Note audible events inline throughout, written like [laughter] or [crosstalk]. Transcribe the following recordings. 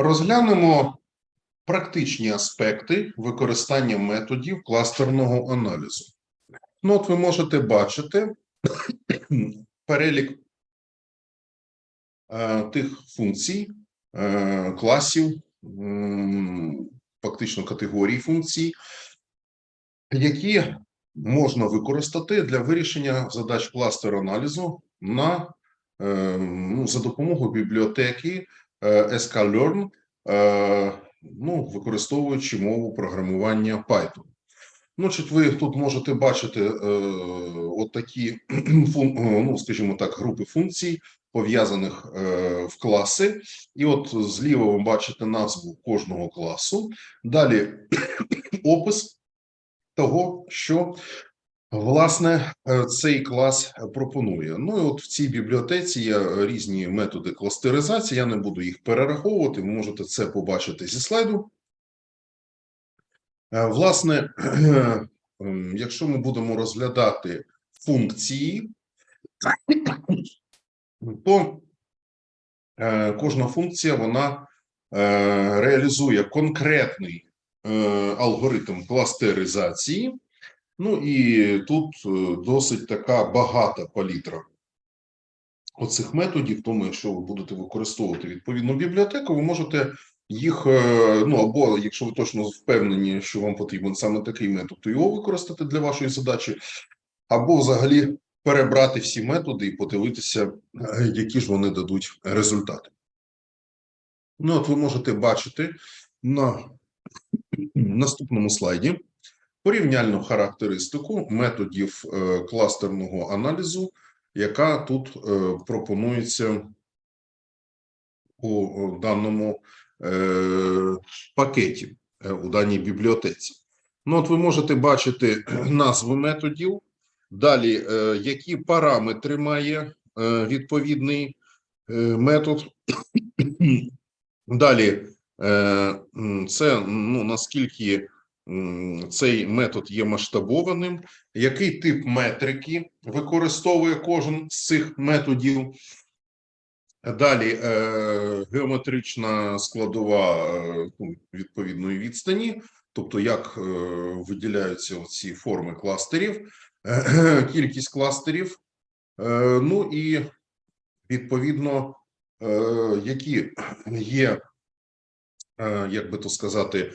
Розглянемо практичні аспекти використання методів кластерного аналізу. Ну, от ви можете бачити [coughs] перелік е, тих функцій, е, класів, м, фактично категорій функцій, які можна використати для вирішення задач кластеру аналізу на е, ну, за допомогою бібліотеки е, sklearn, е, ну, використовуючи мову програмування Python. Чи ви тут можете бачити е, от такі [clears throat] фун, ну, скажімо так, групи функцій, пов'язаних е, в класи, і от зліва ви бачите назву кожного класу. Далі [clears throat] опис того, що власне е, цей клас пропонує. Ну і от в цій бібліотеці є різні методи кластеризації. Я не буду їх перераховувати. Ви можете це побачити зі слайду. Е, Власне, [clears throat] ем, якщо ми будемо розглядати функції, то е, кожна функція вона е, реалізує конкретний е, алгоритм кластеризації. Ну і тут е, досить така багата палітра оцих методів. Тому, якщо ви будете використовувати відповідну бібліотеку, ви можете їх, е, ну або якщо ви точно впевнені, що вам потрібен саме такий метод, то його використати для вашої задачі, або взагалі перебрати всі методи і подивитися, е, які ж вони дадуть результати. Ну, от ви можете бачити на [clears throat] наступному слайді порівняльну характеристику методів е, кластерного аналізу, яка тут е, пропонується у даному е, пакеті у даній бібліотеці. Ну, от ви можете бачити [clears throat] назви методів, далі, які параметри має відповідний метод. [clears throat] Далі, це ну, наскільки цей метод є масштабованим, який тип метрики використовує кожен з цих методів. Далі е, геометрична складова е, ну, відповідної відстані, тобто як е, виділяються ці форми кластерів, [clears throat] кількість кластерів, ну і відповідно, які є, як би то сказати,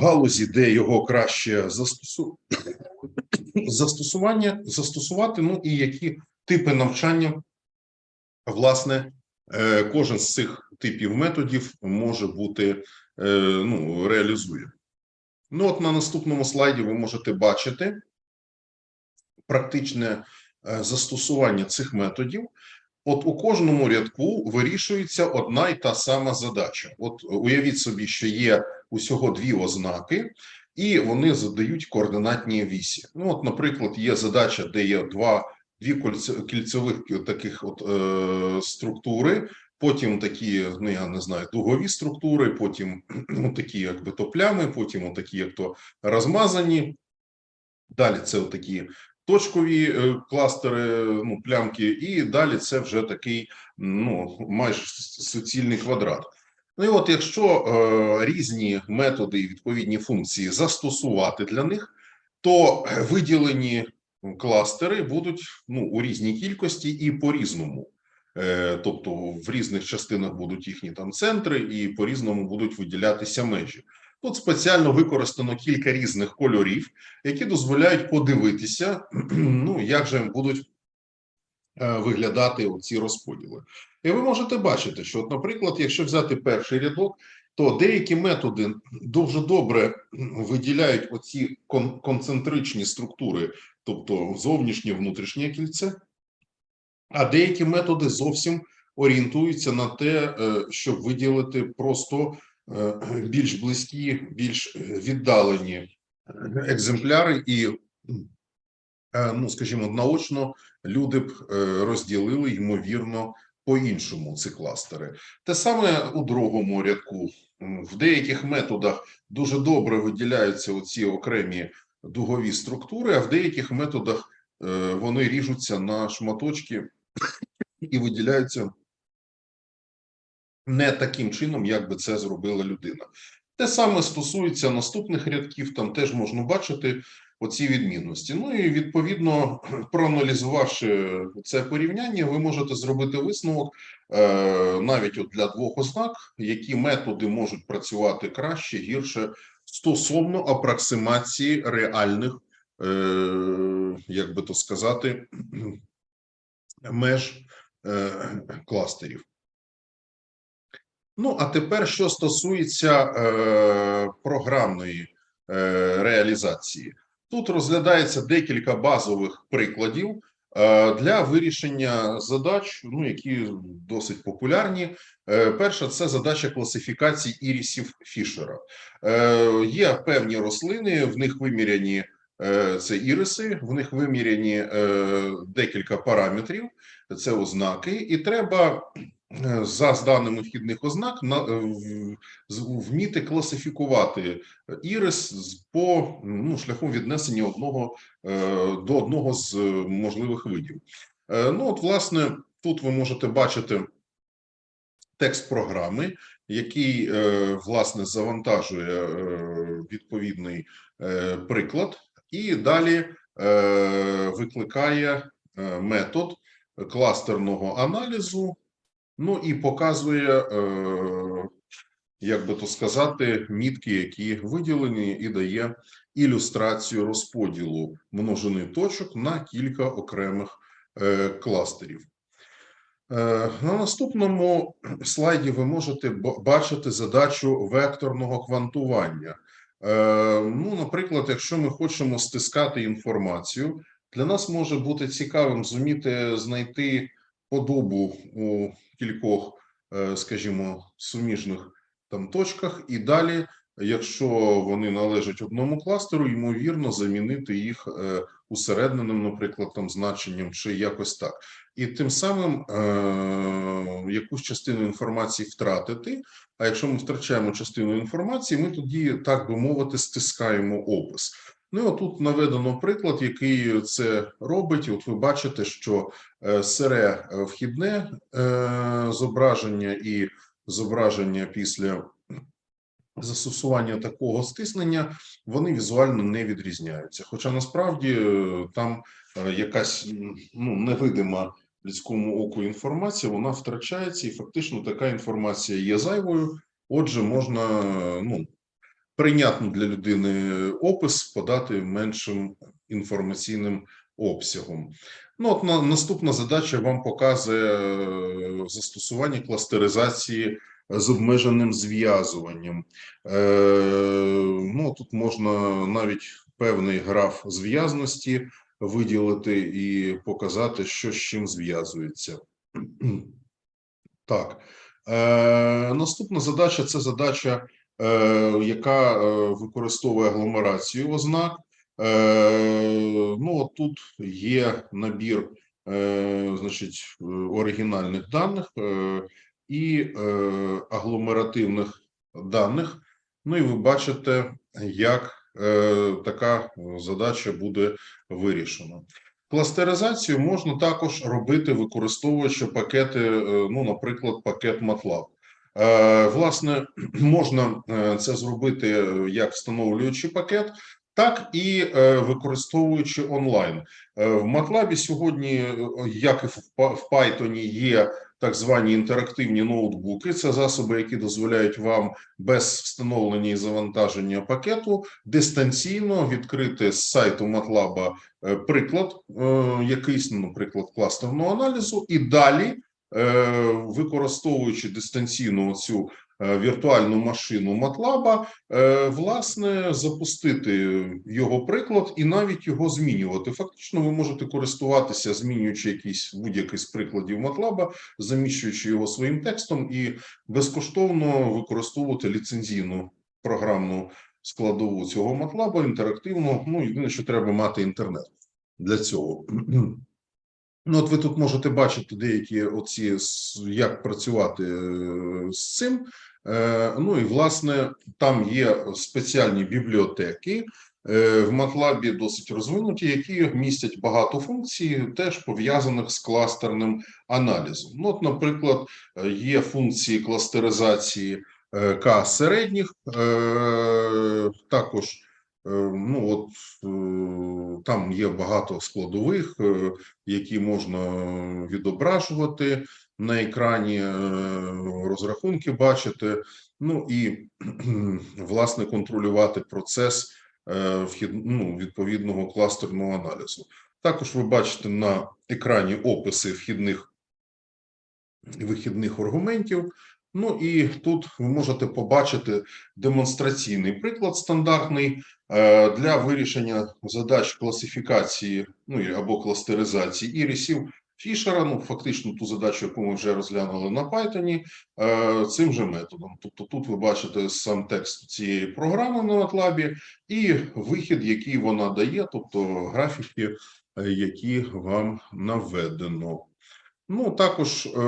галузі, де його краще застосу... застосування застосувати, ну і які типи навчання власне, е, кожен з цих типів методів може бути е, ну, реалізує. Ну, от на наступному слайді ви можете бачити практичне е, застосування цих методів. От у кожному рядку вирішується одна і та сама задача. От уявіть собі, що є усього дві ознаки, і вони задають координатні вісі. Ну, от, наприклад, є задача, де є два дві кільцевих таких от е, структури, потім такі, ну я не знаю, дугові структури, потім [clears throat] ну, такі, якби то плями, потім такі, як то розмазані. Далі це такі точкові е, кластери, ну, плямки, і далі це вже такий ну, майже суцільний квадрат. Ну і от якщо е, різні методи і відповідні функції застосувати для них, то виділені кластери будуть ну, у різній кількості і по-різному. Е, Тобто в різних частинах будуть їхні там центри, і по-різному будуть виділятися межі. Тут спеціально використано кілька різних кольорів, які дозволяють подивитися, [clears throat] ну як же будуть е, виглядати ці розподіли. І ви можете бачити, що, от, наприклад, якщо взяти перший рядок, то деякі методи дуже добре виділяють оці кон- концентричні структури, тобто зовнішнє внутрішнє кільце, а деякі методи зовсім орієнтуються на те, е, щоб виділити просто е, більш близькі, більш віддалені екземпляри, і, е, ну скажімо, наочно люди б е, розділили ймовірно по-іншому ці кластери. Те саме у другому рядку. В деяких методах дуже добре виділяються оці окремі дугові структури, а в деяких методах е, вони ріжуться на шматочки і виділяються не таким чином, як би це зробила людина. Те саме стосується наступних рядків, там теж можна бачити оці відмінності. Ну і відповідно, [clears throat] проаналізувавши це порівняння, ви можете зробити висновок е, навіть от для двох ознак, які методи можуть працювати краще, гірше стосовно апроксимації реальних, е, як би то сказати, [clears throat] меж е, [clears throat] кластерів. Ну, а тепер, що стосується е, програмної е, реалізації, тут розглядається декілька базових прикладів е, для вирішення задач, ну які досить популярні. Е, перша це задача класифікації ірісів Фішера. Е, є певні рослини, в них виміряні це іриси, в них виміряні декілька параметрів, це ознаки, і треба за даними вхідних ознак на е, вміти класифікувати ірис по ну, шляхом віднесення одного е, до одного з е, можливих видів. Е, Ну, от, власне, тут ви можете бачити текст програми, який е, власне завантажує е, відповідний е, приклад, і далі е, викликає е, метод кластерного аналізу, ну і показує, е, як би то сказати, мітки, які виділені, і дає ілюстрацію розподілу множини точок на кілька окремих е, кластерів. Е, На наступному слайді ви можете бачити задачу векторного квантування. Ну, наприклад, якщо ми хочемо стискати інформацію, для нас може бути цікавим зуміти знайти подобу у кількох, е, скажімо, суміжних там точках, і далі, якщо вони належать одному кластеру, ймовірно, замінити їх е, усередненим, наприклад, там значенням чи якось так і тим самим е, якусь частину інформації втратити. А якщо ми втрачаємо частину інформації, ми тоді, так би мовити, стискаємо опис. Ну і отут наведено приклад, який це робить. От ви бачите, що е, сире е, вхідне е, зображення і зображення після застосування такого стиснення вони візуально не відрізняються. Хоча насправді там якась ну невидима людському оку інформація, вона втрачається, і фактично така інформація є зайвою. Отже, можна ну прийнятно для людини опис подати меншим інформаційним обсягом. Ну, от на, наступна задача вам показує е, застосування кластеризації з обмеженим зв'язуванням. Е, ну, тут можна навіть певний граф зв'язності виділити і показати, що з чим зв'язується. [clears throat] Так. Е, наступна задача це задача, яка е, використовує агломерацію ознак. Е, ну, от тут є набір е, значить, е, оригінальних даних е, і е, агломеративних даних. Ну і ви бачите, як е, така задача буде вирішена. Кластеризацію можна також робити, використовуючи пакети, е, ну, наприклад, пакет MATLAB. Е, Власне, [clears throat] можна е, це зробити е, як встановлюючи пакет, так і використовуючи онлайн. В MATLAB сьогодні, як і в Python, є так звані інтерактивні ноутбуки. Це засоби, які дозволяють вам без встановлення і завантаження пакету дистанційно відкрити з сайту MATLAB приклад, якийсь, ну, наприклад, кластерного аналізу, і далі, використовуючи дистанційну цю е, віртуальну машину MATLAB, е, власне, запустити його приклад і навіть його змінювати. Фактично, ви можете користуватися, змінюючи якийсь будь-який з прикладів MATLAB, заміщуючи його своїм текстом і безкоштовно використовувати ліцензійну програмну складову цього MATLAB, інтерактивну. Ну, єдине, що треба мати інтернет для цього. Ну, от ви тут можете бачити деякі оці, як працювати е, з цим. Е, Ну і власне там є спеціальні бібліотеки, е, в MATLAB досить розвинуті, які містять багато функцій, теж пов'язаних з кластерним аналізом. Ну, от, наприклад, є функції кластеризації К середніх, також ну, от, е, там є багато складових, е, які можна відображувати на екрані, е, розрахунки бачити, ну і [clears throat] власне контролювати процес е, вхід, ну, відповідного кластерного аналізу. Також ви бачите на екрані описи вхідних вихідних аргументів. Ну і тут ви можете побачити демонстраційний приклад стандартний е, для вирішення задач класифікації ну або кластеризації ірисів Фішера. Ну, фактично ту задачу, яку ми вже розглянули на Python, е, цим же методом. Тобто, тут ви бачите сам текст цієї програми на MATLAB і вихід, який вона дає, тобто графіки, е, які вам наведено. Ну, також е,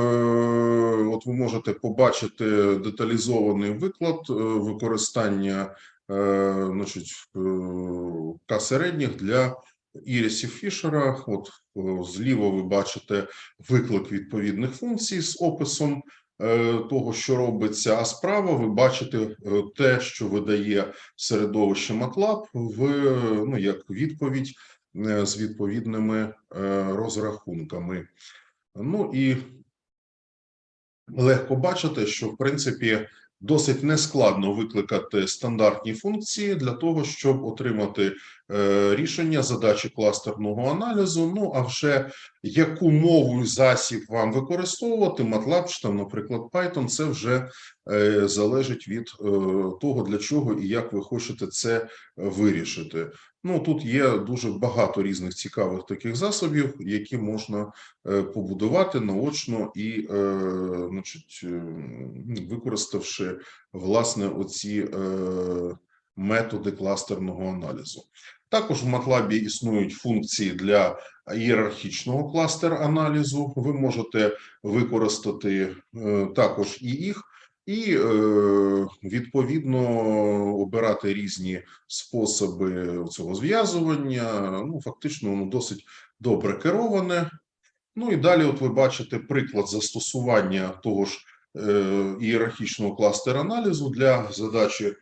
от ви можете побачити деталізований виклад е, використання е, значить, е, К середніх для ірісів Фішера. От е, зліва ви бачите виклик відповідних функцій з описом е, того, що робиться, а справа ви бачите те, що видає середовище MATLAB в ну, як відповідь з відповідними розрахунками. Ну і легко бачити, що в принципі досить нескладно викликати стандартні функції для того, щоб отримати рішення задачі кластерного аналізу. Ну а вже яку мову і засіб вам використовувати, MATLAB чи там, наприклад, Python, це вже е, залежить від е, того, для чого і як ви хочете це вирішити. Ну тут є дуже багато різних цікавих таких засобів, які можна е, побудувати наочно і, е, значить, е, використавши власне оці е, методи кластерного аналізу. Також в MATLAB існують функції для ієрархічного кластер аналізу. Ви можете використати е, також і їх, і е, відповідно обирати різні способи цього зв'язування. Ну, фактично, воно досить добре кероване. Ну і далі, от ви бачите приклад застосування того ж е, ієрархічного кластер аналізу для задачі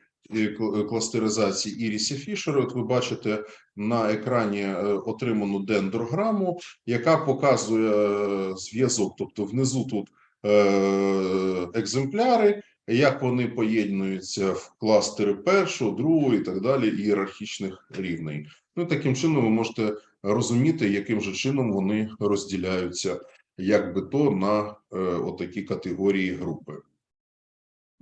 кластеризації ірісів Фішера. От ви бачите на екрані е, отриману дендрограму, яка показує е, зв'язок. Тобто, внизу тут е, екземпляри, як вони поєднуються в кластери першого, другого і так далі, ієрархічних рівней. Ну, таким чином ви можете розуміти, яким же чином вони розділяються, як би то на е, отакі категорії групи.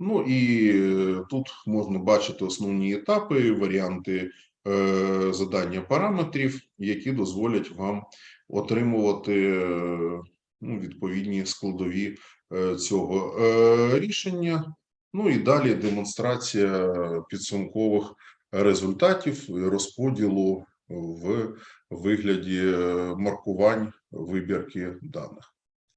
Ну і е, тут можна бачити основні етапи, варіанти е, задання параметрів, які дозволять вам отримувати е, ну, відповідні складові цього рішення. Ну і далі демонстрація підсумкових результатів розподілу в вигляді маркувань вибірки даних.